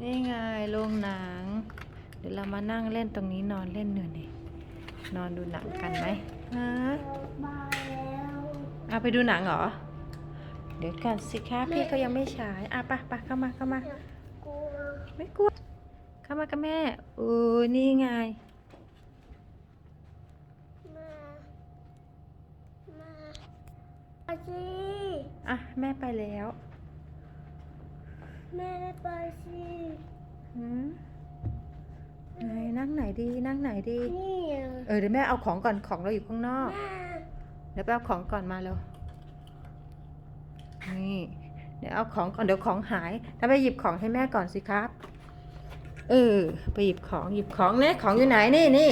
นี่ไงโรงหนัง เดี๋ยวเรามานั่งเล่นตรงนี้นอนเล่นหน่อยนี่นอนดูหนังกันไหมฮะมาแล้วเอาไปดูหนังเหรอ เดี๋ยวก่อนสิคะพี่เขายังไม่ฉายอะไปะปะเข้ามาเข้ามากลัวไม่กลัว เข้ามากับแม่โอ้ยนี่ไงมามามาสิอะแม่ไปแล้ว แม่ไปสิ หืมไหนนั่งไหน ดีนั่งไหนดี นี่เออเดี๋ยวแม่เอาของก่อนของเราอยู่ข้างนอกแม่เดี๋ยวไปเอาของก่อนมาเร็วนี่เดี๋ยวเอาของก่อนเดี๋ยวของหายถ้าไปหยิบของให้แม่ก่อนสิครับเออไปหยิบของหยิบของเนี่ยของอยู่ไหนนี่นี่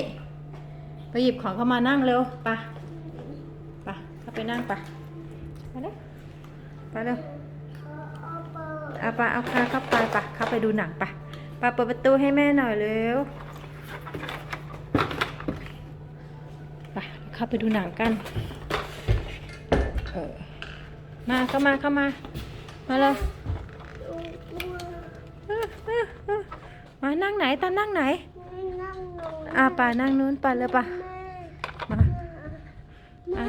ไปหยิบของเข้ามานั่งเร็วไปะปะเข้าไปนั่งไปะไปเร็วไปเร็วเอาเปิดเอาไปเอาพาเข้าไปปะเข้าไปดูหนังปะปะเปิดประตูให้แม่หน่อยเร็ว ไปเข้าไปดูหนังกันเออมาเข้ามาเข้ามา มาเลยดูกลัวเออเออเออมานั่งไหนตานั่งไหนไม่นั่งลงอ่าป่านั่งนู้นไปเลยป่ะแม่มาอ่า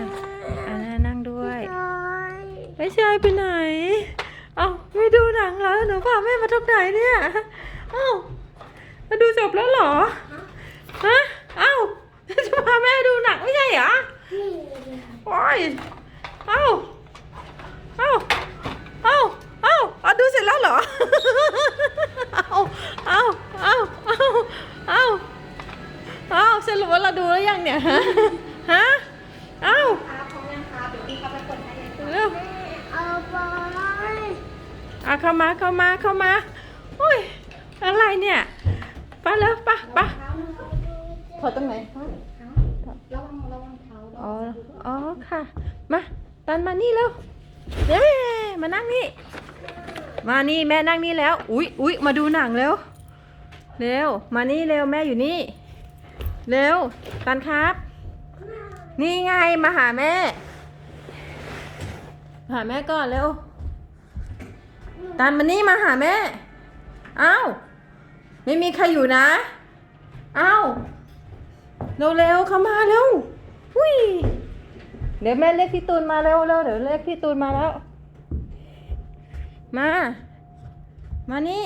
อ่านั่งด้วยน้อยไม่ใช่ไปไหนเอ้าไม่ดูหนังแล้วหนูพาแม่มาตรงไหนเนี่ย เอ้ามาดูจบแล้วเหรอ ฮะ เอ้าจะพาแม่ดูหนังไม่ใช่เหรอ นี่ โอ้ ยเอ้าเอ้าเอ้าเอ้าเอาดูเสร็จแล้วเหรอ เอ้าเอ้าเอ้าเอ้าเอ้าเอ้าสรุปว่าเราดูแล้วยังเนี่ยฮะฮะเอ้าเร็วเอาไปอะเข้ามาเข้ามาเข้ามาอุ้ยอะไรเนี่ยไปแล้วไปไปถอดตรงไหน อ๋อค่ะ มาตันมานี่เร็วเด้มานั่งนี่ มานี่แม่นั่งนี่แล้ว อุ๊ยอุ๊ยมาดูหนังเร็ว เร็ว มานี่เร็วแม่อยู่นี่ เร็ว ตันครับ นี่ไงมาหาแม่ หาแม่ก่อนเร็ว ตันมานี่มาหาแม่เอ้าไม่มีใครอยู่นะเอ้าเร็วๆเข้ามาเร็วหุย เดี๋ยวแม่เรียกพี่ตูนมาเร็วเร็วเดี๋ยวเรียกพี่ตูนมาแล้ว มา มานี่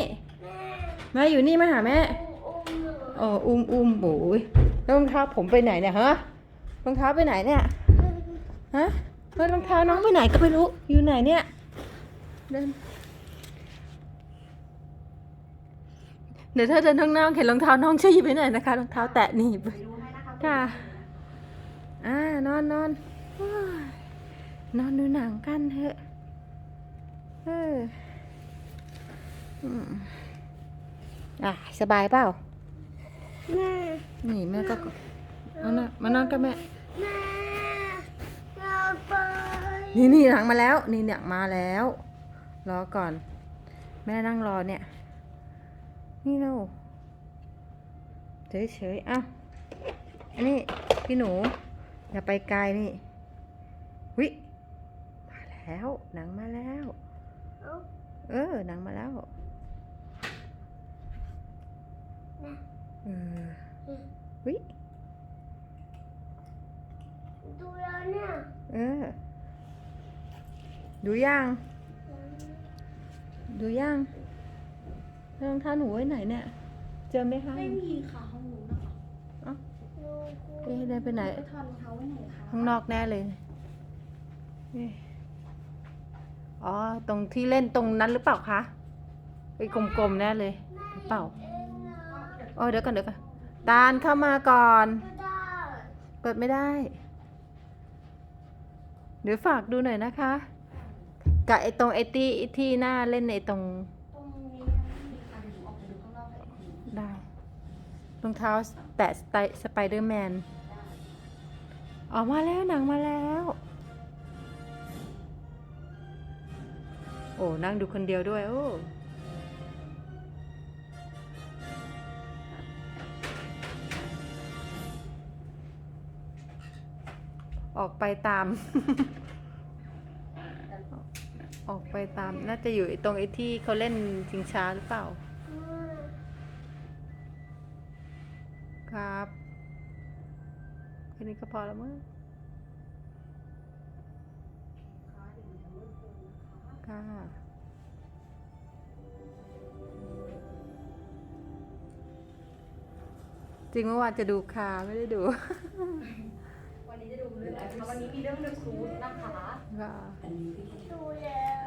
มาอยู่นี่มาหาแม่อ๋ออุ้มอุ้มโอ้ยรองเท้าผมไปไหนเนี่ยฮะรองเท้าไปไหนเนี่ยฮะเฮ้ยรองเท้าน้องไปไหนก็ไม่รู้อยู่ไหนเนี่ยเดินเดี๋ยวถ้าเดินข้างนอกเห็นรองเท้าน้องช่วยหยิบไปหน่อยนะคะรองเท้าแตะหนีบค่ะอ่านอนนอน นอนดูหนังกันเถอะ เอออืมอะ สบายเปล่า แม่ นี่แม่ก็เอานะมานอนกับแม่ แม่เอาไปนี่นี่หนังมาแล้ว นี่หนังมาแล้ว รอก่อน แม่นั่งรอเนี่ย นี่เราเฉยเฉยๆเอ้าอันนี้พี่หนู อย่าไปไกลนี่ วิ มาแล้ว หนังมาแล้วเอาเออ หนังมาแล้วเออวิดูแล้วเนี่ยเออ ดูยัง ดูยังแล้วรองเท้าหนูไว้ไหนเนี่ย เจอไหมคะ ไม่มีค่ะห้องหนูนะคะดูกูเอ๊ะเดินไปไหน ไปถอดรองเท้าไว้ไหนคะ ข้างนอกแน่เลยเอ๋อ ตรงที่เล่นตรงนั้นหรือเปล่าคะไปกลมๆแน่เลยหรือเปล่าเองนะอ๋อเดี๋ยวก่อนเดี๋ยวก่อนตาลเข้ามาก่อน เปิดไม่ได้ เดี๋ยวฝากดูหน่อยนะคะกับไอตรงไอที่ที่หน้าเล่นในตรงได้รองเท้าแตะสไปเดอร์แมน ออกมาแล้วหนังมาแล้ว โอ้ นั่งดูคนเดียวด้วย โอ้ ออกไปตาม ออกไปตาม น่าจะอยู่ตรงไอ้ที่เขาเล่นชิงช้าหรือเปล่า ครับแค่นี้ก็พอแล้วมั้ง คะค่ะ จริงเมื่อวานจะดูคาไม่ได้ดู วันนี้จะดูเรื่องอะไรคะวันนี้มีเรื่องเดอะครูซนะคะ ค่ะ ดูแล้ว